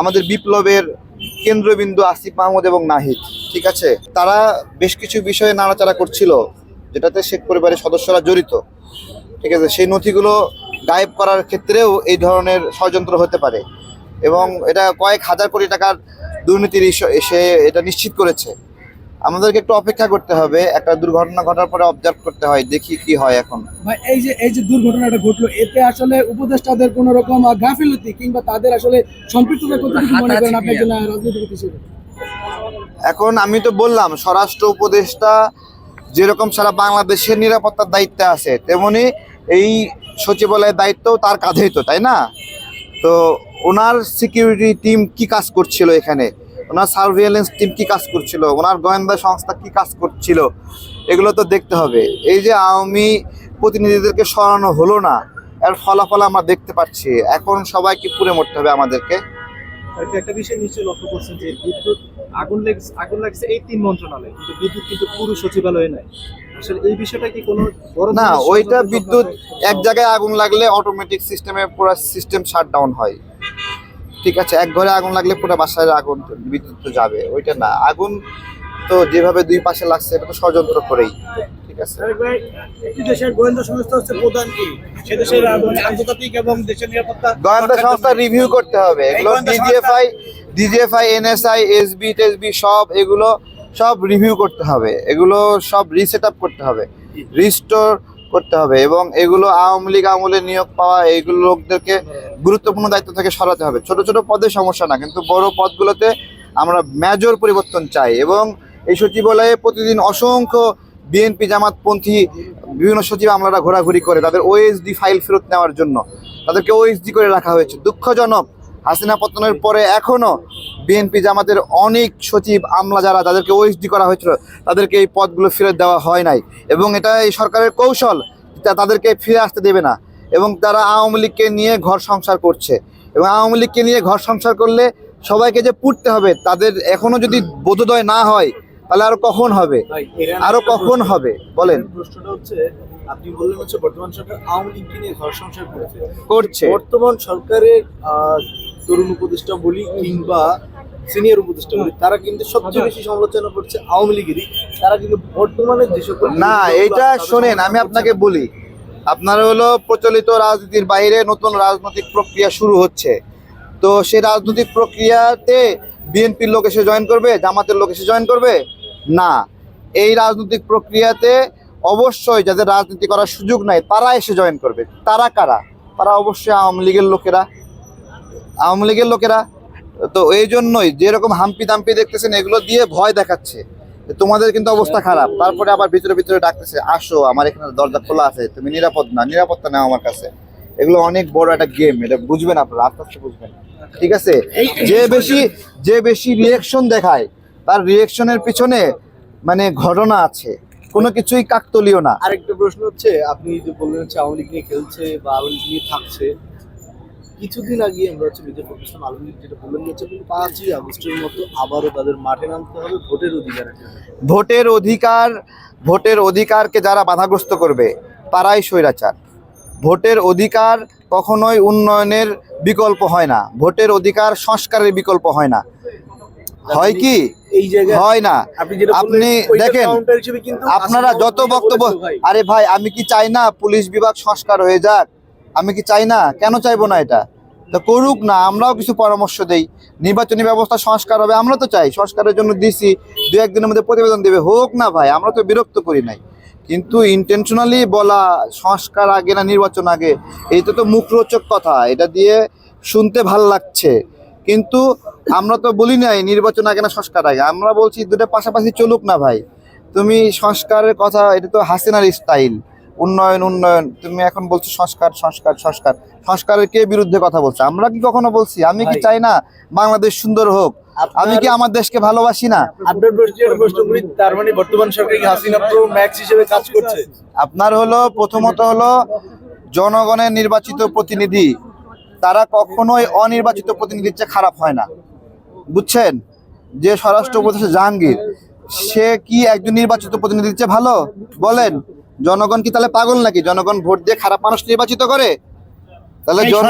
আমাদের বিপ্লবের কেন্দ্রবিন্দু আসিফ মাহমুদ এবং নাহিদ, ঠিক আছে? তারা বেশ কিছু বিষয়ে নাড়াচাড়া করছিল, যেটাতে শেখ পরিবারের সদস্যরা জড়িত, ঠিক আছে? সেই নথিগুলো গায়েব করার ক্ষেত্রেও এই ধরনের ষড়যন্ত্র হতে পারে এবং এটা কয়েক হাজার কোটি টাকার দুর্নীতির সে এটা নিশ্চিত করেছে। আমাদেরকে একটু অপেক্ষা করতে হবে। একটা দুর্ঘটনা ঘটার পরে অবজার্ভ করতে হয় দেখি কি হয় এখন। ভাই এই যে এই যে দুর্ঘটনাটা ঘটলো এতে আসলে উপদেষ্টাদের কোন রকম গাফিলতি কিংবা তাদের আসলে সম্পৃক্ততা কতটুকু মনে করেন আপনি একজন আহ, রাজনীতিবিদ হিসেবে? এখন আমি তো বললাম স্বরাষ্ট্র উপদেষ্টা যেরকম সারা বাংলাদেশের নিরাপত্তার দায়িত্বে আছে তেমনি এই সচিবালয়ের দায়িত্বও তার কাঁধেই তো তাই না? তো ওনার সিকিউরিটি টিম কি কাজ করছিল এখানে? ওনার সার্ভিলেন্স টিম কি কাজ করছিল? ওনার গোয়েন্দা সংস্থা কি কাজ করছিল? এগুলো তো দেখতে হবে। এই যে আওয়ামী প্রতিনিধিদেরকে সরানো হলো না এর ফলাফল আমরা দেখতে পাচ্ছি। এখন সবাইকে পুরে মরতে হবে আমাদেরকে। একটা বিষয় নিশ্চয়ই লক্ষ্য করছেন যে বিদ্যুৎ আগুন লেগেছে আগুন লাগছে এই তিন মন্ত্রণালয় কিন্তু বিদ্যুৎ কিন্তু পুরো সচিবালয়ে নাই। আসলে এই বিষয়টা কি কোনো বড় না ওইটা বিদ্যুৎ এক জায়গায় আগুন লাগলে অটোমেটিক সিস্টেমে পুরো সিস্টেম শাট ডাউন হয়। ঠিক আছে এক ঘরে আগুন লাগলে পুরো বাসায় আগুন বিদ্যুৎ তো যাবে ওইটা না। আগুন তো যেভাবে দুই পাশে লাগছে এটা তো ষড়যন্ত্র করেই ঠিক আছে? গোয়েন্দা সংস্থা রিভিউ করতে হবে। এগুলো ডিজিএফআই ডিজিএফআই এনএসআই এসবি টেসবি সব এগুলো সব রিভিউ করতে হবে। এগুলো সব রিসেট আপ করতে হবে। রিস্টোর করতে হবে এবং এগুলো আওয়ামী লীগ আমলে নিয়োগ পাওয়া এইগুলো লোকদেরকে গুরুত্বপূর্ণ দায়িত্ব থেকে সরাতে হবে। ছোট ছোট পদে সমস্যা না, কিন্তু বড় পদগুলোতে আমরা মেজর পরিবর্তন চাই এবং এই সচিবালয়ে প্রতিদিন অসংখ্য বিএনপি জামাতপন্থী, বিভিন্ন সচিব আমলারা ঘোরাঘুরি করে তাদের ওএসডি ফাইল ফেরত নেওয়ার জন্য। তাদেরকে ওএসডি করে রাখা হয়েছে। দুঃখজনক হাসিনা পতনের পরে এখনও বিএনপি জামাতের অনেক সচিব আমলা যারা তাদেরকে ওএসডি করা হয়েছিল তাদেরকে এই পদগুলো ফেরত দেওয়া হয় নাই। এবং এটা এই সরকারের কৌশল তাদেরকে ফিরে আসতে দেবে না। এবং তারা আওয়ামী লীগকে নিয়ে ঘর সংসার করছে। এবং আওয়ামী লীগকে নিয়ে ঘর সংসার করলে সবাইকে যে পুড়তে হবে তাদের এখনও যদি বোধোদয় না হয় তাহলে আরও কখন হবে? আরও কখন হবে? বলেন। প্রশ্নটা হচ্ছে আপনি বললেন হচ্ছে বর্তমান সরকার আওয়ামী লীগকে নিয়ে ঘর সংসার করেছে। করছে। বর্তমান সরকারের তরুণ উপদেষ্টা বলি কিংবা সিনিয়র উপদেষ্টা বলি তারা কিন্তু সবচেয়ে বেশি সমালোচনা করছে আওয়ামী লীগেরই। তারা কিন্তু বর্তমানে যে সকল না এটা শোনেন আমি আপনাকে বলি আপনার হলো প্রচলিত রাজনীতির বাইরে নতুন রাজনৈতিক প্রক্রিয়া শুরু হচ্ছে। তো সেই রাজনৈতিক প্রক্রিয়াতে বিএনপির লোক এসে জয়েন করবে জামাতের লোক এসে জয়েন করবে? না। এই রাজনৈতিক প্রক্রিয়াতে অবশ্যই যাদের রাজনীতি করার সুযোগ নাই তারা এসে জয়েন করবে। তারা কারা? তারা অবশ্যই আওয়ামী লীগের লোকেরা। আওয়ামী লীগের লোকেরা, তো এই জন্যই যেরকম হাম্পি দাম্পি দেখতেছেন, এগুলো দিয়ে ভয় দেখাচ্ছে। তোমাদের কিন্তু অবস্থা খারাপ। তারপরে আবার ভিতরে ভিতরে ডাকতেছে, আসো, আমার এখানে দরজা খোলা আছে, তুমি নিরাপদ না, নিরাপত্তা নাও আমার কাছে। এগুলো অনেক বড় একটা গেম এটা বুঝবেন আপনারা, আস্তে আস্তে বুঝবেন। ঠিক আছে? যে বেশি যে বেশি রিয়েকশন দেখায়, তার রিয়েকশনের পিছনে মানে ঘটনা আছে। কোনো কিছুই কাকতলীয় না। আরেকটা প্রশ্ন হচ্ছে, আপনি যে বললেন হচ্ছে আওয়ামী লীগ নিয়ে খেলছে বা আওয়ামী লীগ নিয়ে থাকছে কিছুদিন আগে আমরা হচ্ছে মির্জা ফখরুল ইসলাম যেটা বললেন হচ্ছে পাঁচই আগস্টের মতো আবারও তাদের মাঠে নামতে হবে ভোটের অধিকারের জন্য। ভোটের অধিকার ভোটের অধিকারকে যারা বাধাগ্রস্ত করবে তারাই স্বৈরাচার। ভোটের অধিকার কখনোই উন্নয়নের বিকল্প হয় না। ভোটের অধিকার সংস্কারের বিকল্প হয় না। হয় কি? এই হয় না। আপনি দেখেন, আপনারা যত বক্তব্য আরে ভাই আমি কি চাই না পুলিশ বিভাগ সংস্কার হয়ে যাক? আমি কি চাই না? কেন চাইব না এটা? তো করুক না, আমরাও কিছু পরামর্শ দেই। নির্বাচনী ব্যবস্থা সংস্কার হবে, আমরা তো চাই। সংস্কারের জন্য দিছি দু একদিনের মধ্যে প্রতিবেদন দেবে। হোক না ভাই, আমরা তো বিরক্ত করি নাই। কিন্তু ইন্টেনশনালি বলা, সংস্কার আগে না নির্বাচন আগে, এইটা তো মুখরোচক কথা। এটা দিয়ে শুনতে ভালো লাগছে। কিন্তু আমরা তো বলি নাই, নির্বাচন আগে না, সংস্কার আগে। আমরা বলছি দুটো পাশাপাশি চলুক না ভাই। তুমি সংস্কারের কথা, এটা তো হাসিনার স্টাইল উন্নয়ন উন্নয়ন তুমি এখন বলছো সংস্কার সংস্কার সংস্কার। সংস্কারের কে বিরুদ্ধে কথা বলছে? আমরা কি কখনো বলছি? আমি কি চাই না বাংলাদেশ সুন্দর হোক? আমি কি আমার দেশকে ভালোবাসি না? আপনার তার মানে বর্তমান সরকার কি হাসিনা প্রো ম্যাক্স হিসেবে কাজ করছে? আপনার হলো প্রথমত হলো জনগণের নির্বাচিত প্রতিনিধি। তারা কখনোই অনির্বাচিত প্রতিনিধির চেয়ে খারাপ হয় না। বুঝছেন? যে স্বরাষ্ট্র উপদেষ্টা জাহাঙ্গীর সে কি একজন নির্বাচিত প্রতিনিধির চেয়ে ভালো? বলেন। জনগণ কি তাহলে পাগল নাকি জনগণ ভোট দিয়ে খারাপ মানুষ নির্বাচিত করে তাহলে জন